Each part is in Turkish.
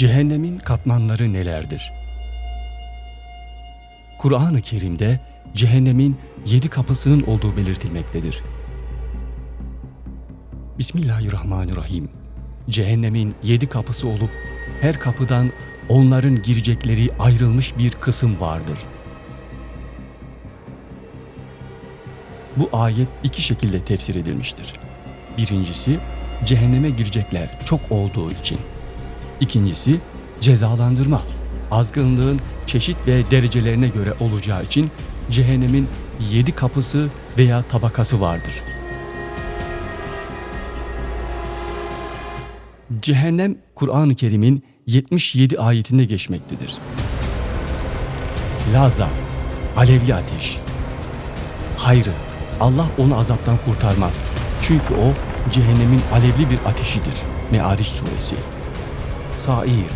Cehennemin katmanları nelerdir? Kur'an-ı Kerim'de cehennemin yedi kapısının olduğu belirtilmektedir. Bismillahirrahmanirrahim. Cehennemin yedi kapısı olup her kapıdan onların girecekleri ayrılmış bir kısım vardır. Bu ayet iki şekilde tefsir edilmiştir. Birincisi, cehenneme girecekler çok olduğu için. İkincisi, cezalandırma, azgınlığın çeşit ve derecelerine göre olacağı için cehennemin yedi kapısı veya tabakası vardır. Cehennem Kur'an-ı Kerim'in 77 ayetinde geçmektedir. Laza, alevli ateş. Hayrı, Allah onu azaptan kurtarmaz. Çünkü o cehennemin alevli bir ateşidir. Me'ariç suresi. Sair,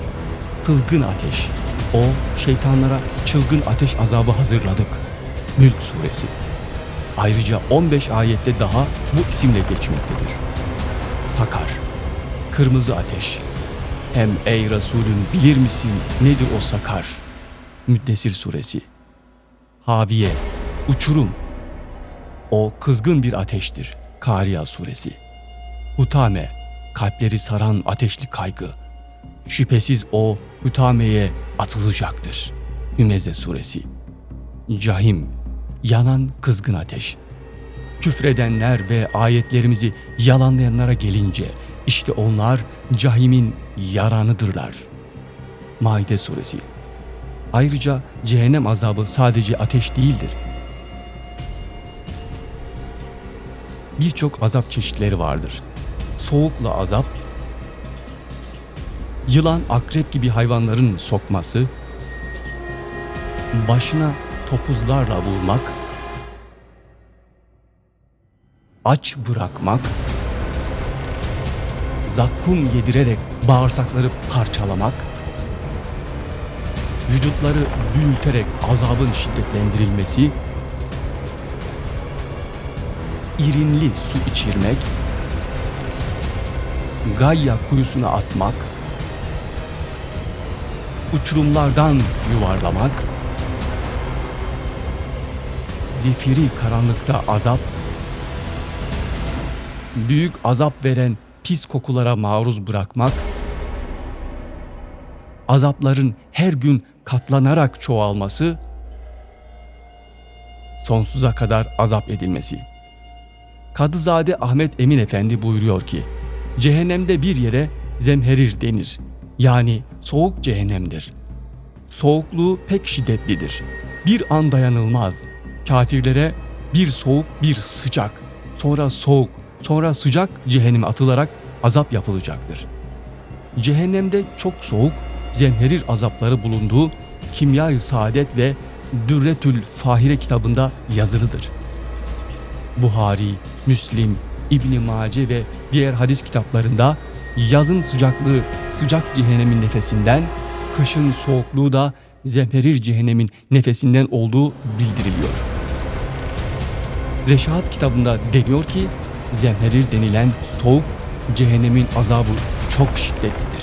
kılgın ateş. O şeytanlara çılgın ateş azabı hazırladık. Mülk suresi. Ayrıca 15 ayette daha bu isimle geçmektedir. Sakar, kırmızı ateş. Hem ey Resulüm bilir misin nedir o sakar? Müddessir suresi. Haviye, uçurum. O kızgın bir ateştir. Kariya suresi. Hutame, kalpleri saran ateşli kaygı. Şüphesiz o Hutame'ye atılacaktır. Hümeze suresi. Cahim, yanan kızgın ateş. Küfredenler ve ayetlerimizi yalanlayanlara gelince işte onlar cahimin yaranıdırlar. Maide suresi. Ayrıca cehennem azabı sadece ateş değildir. Birçok azap çeşitleri vardır. Soğukla azap, yılan, akrep gibi hayvanların sokması, başına topuzlarla vurmak, aç bırakmak, zakkum yedirerek bağırsakları parçalamak, vücutları büyüterek azabın şiddetlendirilmesi, irinli su içirmek, Gayya kuyusuna atmak, uçurumlardan yuvarlamak, zifiri karanlıkta azap, büyük azap veren pis kokulara maruz bırakmak, azapların her gün katlanarak çoğalması, sonsuza kadar azap edilmesi. Kadızade Ahmet Emin Efendi buyuruyor ki, cehennemde bir yere zemherir denir. Yani soğuk cehennemdir. Soğukluğu pek şiddetlidir. Bir an dayanılmaz. Kafirlere bir soğuk bir sıcak, sonra soğuk, sonra sıcak cehenneme atılarak azap yapılacaktır. Cehennemde çok soğuk, zemherir azapları bulunduğu Kimya-i Saadet ve Dürretül Fahire kitabında yazılıdır. Buhari, Müslim, İbn Mace ve diğer hadis kitaplarında yazın sıcaklığı sıcak cehennemin nefesinden, kışın soğukluğu da zemherir cehennemin nefesinden olduğu bildiriliyor. Reşahat kitabında deniyor ki zemherir denilen soğuk cehennemin azabı çok şiddetlidir.''